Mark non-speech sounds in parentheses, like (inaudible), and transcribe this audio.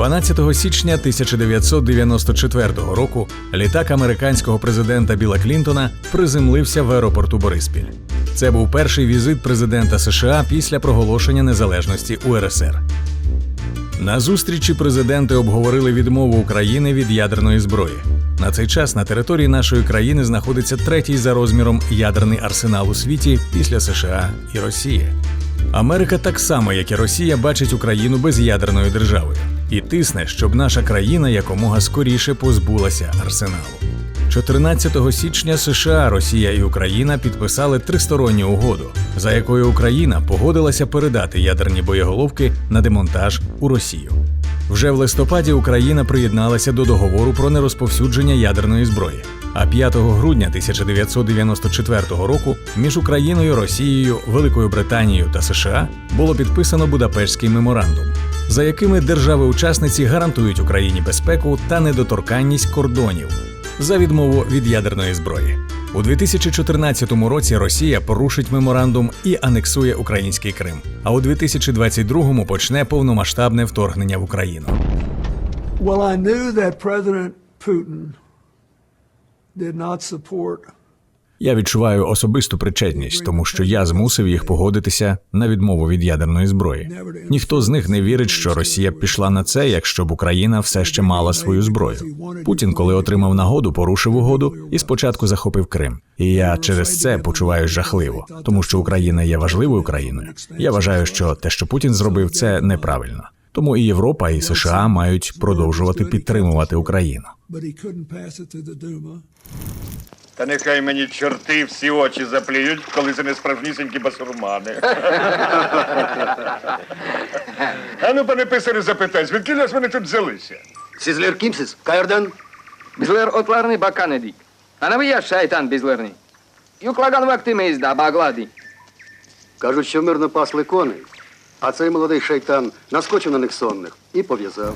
12 січня 1994 року літак американського президента Біла Клінтона приземлився в аеропорту Бориспіль. Це був перший візит президента США після проголошення незалежності УРСР. На зустрічі президенти обговорили відмову України від ядерної зброї. На цей час на території нашої країни знаходиться третій за розміром ядерний арсенал у світі після США і Росії. Америка так само, як і Росія, бачить Україну без'ядерною державою і тисне, щоб наша країна якомога скоріше позбулася арсеналу. 14 січня США, Росія і Україна підписали тристоронню угоду, за якою Україна погодилася передати ядерні боєголовки на демонтаж у Росію. Вже в листопаді Україна приєдналася до договору про нерозповсюдження ядерної зброї. А 5 грудня 1994 року між Україною, Росією, Великою Британією та США було підписано Будапештський меморандум, за якими держави-учасниці гарантують Україні безпеку та недоторканність кордонів за відмову від ядерної зброї. У 2014 році Росія порушить меморандум і анексує український Крим. А у 2022 почне повномасштабне вторгнення в Україну. Well, I knew that President Putin Я відчуваю особисту причетність, тому що я змусив їх погодитися на відмову від ядерної зброї. Ніхто з них не вірить, що Росія пішла на це, якщо б Україна все ще мала свою зброю. Путін, коли отримав нагоду, порушив угоду і спочатку захопив Крим. І я через це почуваюся жахливо, тому що Україна є важливою країною. Я вважаю, що те, що Путін зробив, це неправильно. Тому і Європа, і США мають продовжувати підтримувати Україну. but he couldn't pass it through the Duma. Та нехай мені чорти всі очі заплюють, коли це не справжнісінькі басурмани. (laughs) а ну, пане писарю, запитай, звідки нас вони тут взялися? Kimsiz? Kayerden? Bizler otlarını bakan edik. Ana bu ya şeytan bizlerini. Yuklagan vaktimizde баглади. Кажуть, що мирно пасли коней, а цей молодий шайтан наскочив на них сонних і пов'язав.